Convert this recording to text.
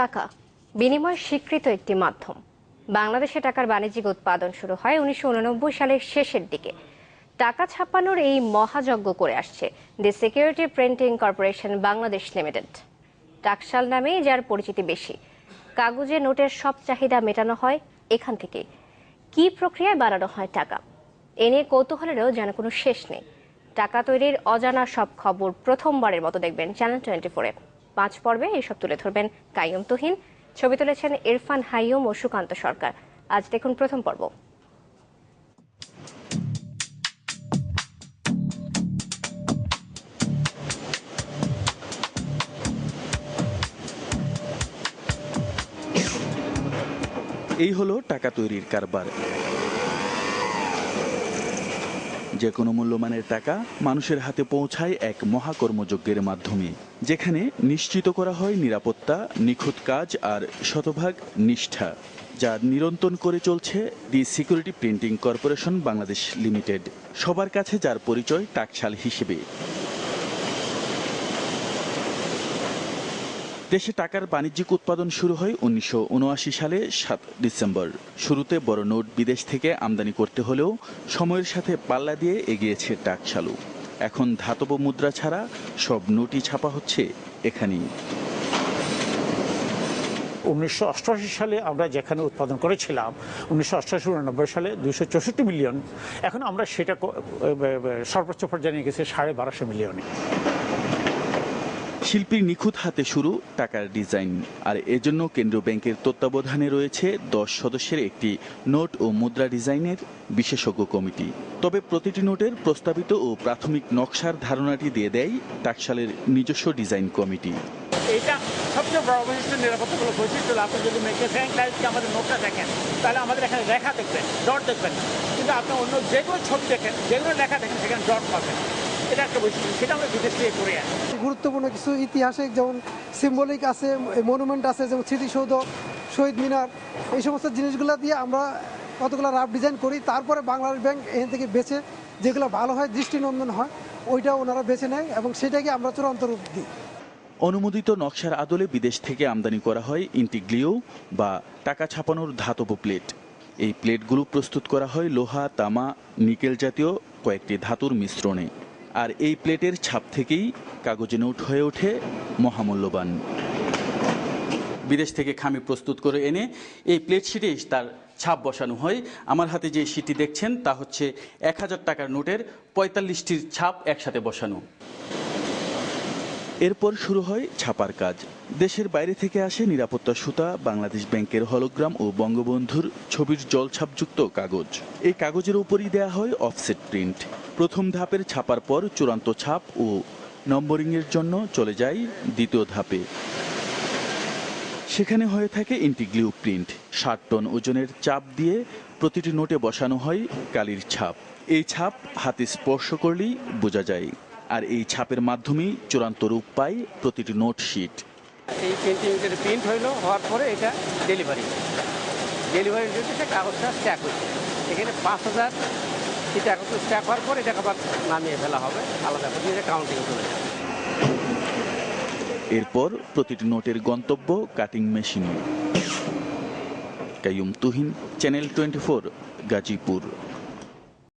টাকা। বিনিময় স্বীকৃত একটি মাধ্যম। বাংলাদেশে টাকার বাণিজ্যিক উৎপাদন শুরু হয় উনিশশো উননব্বই সালের শেষের দিকে। টাকা ছাপানোর এই মহাযজ্ঞ করে আসছে the Security Printing Corporation Bangladesh Limited. টাকশাল নামেই যার পরিচিতি বেশি। কাগজে নোটের সব চাহিদা মেটানো হয় এখান থেকে। কি প্রক্রিয়ায় বানানো হয় টাকা? এ নিয়ে কৌতূহলেরও যেন কোনো শেষ নেই। টাকা তৈরির অজানা সব খবর প্রথমবারের মতো দেখবেন চ্যানেল টোয়েন্টি ফোরে পাঁচ পর্বে এসব তুলে ধরবেন কাইয়ুম তুহিন। ছবি তুলেছেন ইরফান হাইয়ুম ও সুকান্ত সরকার। আজ দেখুন প্রথম পর্ব। এই হলো টাকা তৈরির কারবার। যে কোনো মূল্যমানের টাকা মানুষের হাতে পৌঁছায় এক মহাকর্মযজ্ঞের মাধ্যমে, যেখানে নিশ্চিত করা হয় নিরাপত্তা, নিখুঁত কাজ আর শতভাগ নিষ্ঠা, যা নিরন্তন করে চলছে the Security Printing Corporation Bangladesh Limited. সবার কাছে যার পরিচয় টাকশাল হিসেবে। দেশে টাকার বাণিজ্যিক উৎপাদন শুরু হয় উনিশশো উনআশি সালে, সাত ডিসেম্বর। শুরুতে বড় নোট বিদেশ থেকে আমদানি করতে হলেও সময়ের সাথে পাল্লা দিয়ে এগিয়েছে টাকশালু এখন ধাতব মুদ্রা ছাড়া সব নোটই ছাপা হচ্ছে এখানেই। উনিশশো অষ্টআশি সালে আমরা যেখানে উৎপাদন করেছিলাম, উনিশশো অষ্টআশি উননব্বই সালে দুইশো চৌষট্টি মিলিয়ন। এখন আমরা সেটা সর্বোচ্চ পর্যায়ে নিয়ে গেছি সাড়ে বারোশো মিলিয়নে। শিল্পীর নিখুঁত হাতে শুরু টাকার ডিজাইন। আর এজন্য কেন্দ্রীয় ব্যাংকের তত্ত্বাবধানে রয়েছে দশ সদস্যের একটি নোট ও মুদ্রা ডিজাইনের বিশেষজ্ঞ কমিটি। তবে প্রতিটি নোটের প্রস্তাবিত ও প্রাথমিক নকশার ধারণাটি দিয়ে দেয় টাকশালের নিজস্ব ডিজাইন কমিটি। এটা সবচেয়ে বড় বৈশিষ্ট্য নিরাপত্তাগুলো বৈশিষ্ট্য আপনি যদি মেকেফ্যাং টাইপকে আমাদের নোটটা দেখেন, তাহলে আমাদের এখানে রেখা দেখবেন ডট দেখবেন। কিন্তু আপনি অন্য যেগুলো ছবি দেখেন, যেগুলো লেখা দেখেন, সেখানে ডট পাবেন। এটা একটা বৈশিষ্ট্য সেটা আমরা বিদেশ থেকে করে আনি গুরুত্বপূর্ণ কিছু ইতিহাসিক যেমন সিম্বলিক আছে মনুমেন্ট আছে যেমন স্মৃতিসৌধ শহীদ মিনার এই সমস্ত জিনিসগুলো দিয়ে আমরা কতগুলো রাফ ডিজাইন করি তারপরে বাংলাদেশ ব্যাংক এখান থেকে বেছে যেগুলো ভালো হয় দৃষ্টিনন্দন হয় ওইটা ওনারা বেছে নেয় এবং সেটাকে আমরা চূড়ান্ত রূপ দিই। অনুমোদিত নকশার আদলে বিদেশ থেকে আমদানি করা হয় ইন্টিগ্লিও বা টাকা ছাপানোর ধাতব প্লেট। এই প্লেটগুলো প্রস্তুত করা হয় লোহা তামা নিকেল জাতীয় কয়েকটি ধাতুর মিশ্রণে। আর এই প্লেটের ছাপ থেকেই কাগজে নোট হয়ে ওঠে মহামূল্যবান। বিদেশ থেকে খামি প্রস্তুত করে এনে এই প্লেট শিটে তার ছাপ বসানো হয়। আমার হাতে যে শিটটি দেখছেন, তা হচ্ছে এক হাজার টাকার নোটের পঁয়তাল্লিশটির ছাপ একসাথে বসানো। এরপর শুরু হয় ছাপার কাজ। দেশের বাইরে থেকে আসে নিরাপত্তা সুতা, বাংলাদেশ ব্যাংকের হলোগ্রাম ও বঙ্গবন্ধুর ছবির জলছাপযুক্ত কাগজ। এই কাগজের উপরই দেয়া হয় অফসেট প্রিন্ট। প্রথম ধাপের ছাপার পর চূড়ান্ত ছাপ ও নম্বরিংয়ের জন্য চলে যায় দ্বিতীয় ধাপে। সেখানে হয়ে থাকে ইন্টিগ্লিউ প্রিন্ট। ষাট টন ওজনের চাপ দিয়ে প্রতিটি নোটে বসানো হয় কালির ছাপ। এই ছাপ হাতে স্পর্শ করলেই বোঝা যায়। আর এই ছাপের মাধ্যমেই চূড়ান্ত রূপ পায় প্রতিটি নোট শিট। এই প্রিন্টিং প্রিন্ট হইল, হওয়ার পরে এটা ডেলিভারি। সে কাগজটা স্ট্যাক হচ্ছে এখানে পাঁচ হাজার এটা কাগজ স্ট্যাক হওয়ার পর এটাকে আবার নামিয়ে ফেলা হবে। আলাদা করে এটা কাউন্টিং চলে যাবে। এরপর প্রতিটি নোটের গন্তব্য কাটিং মেশিনে Qayyim Tuhin channel twenty four Gazipur.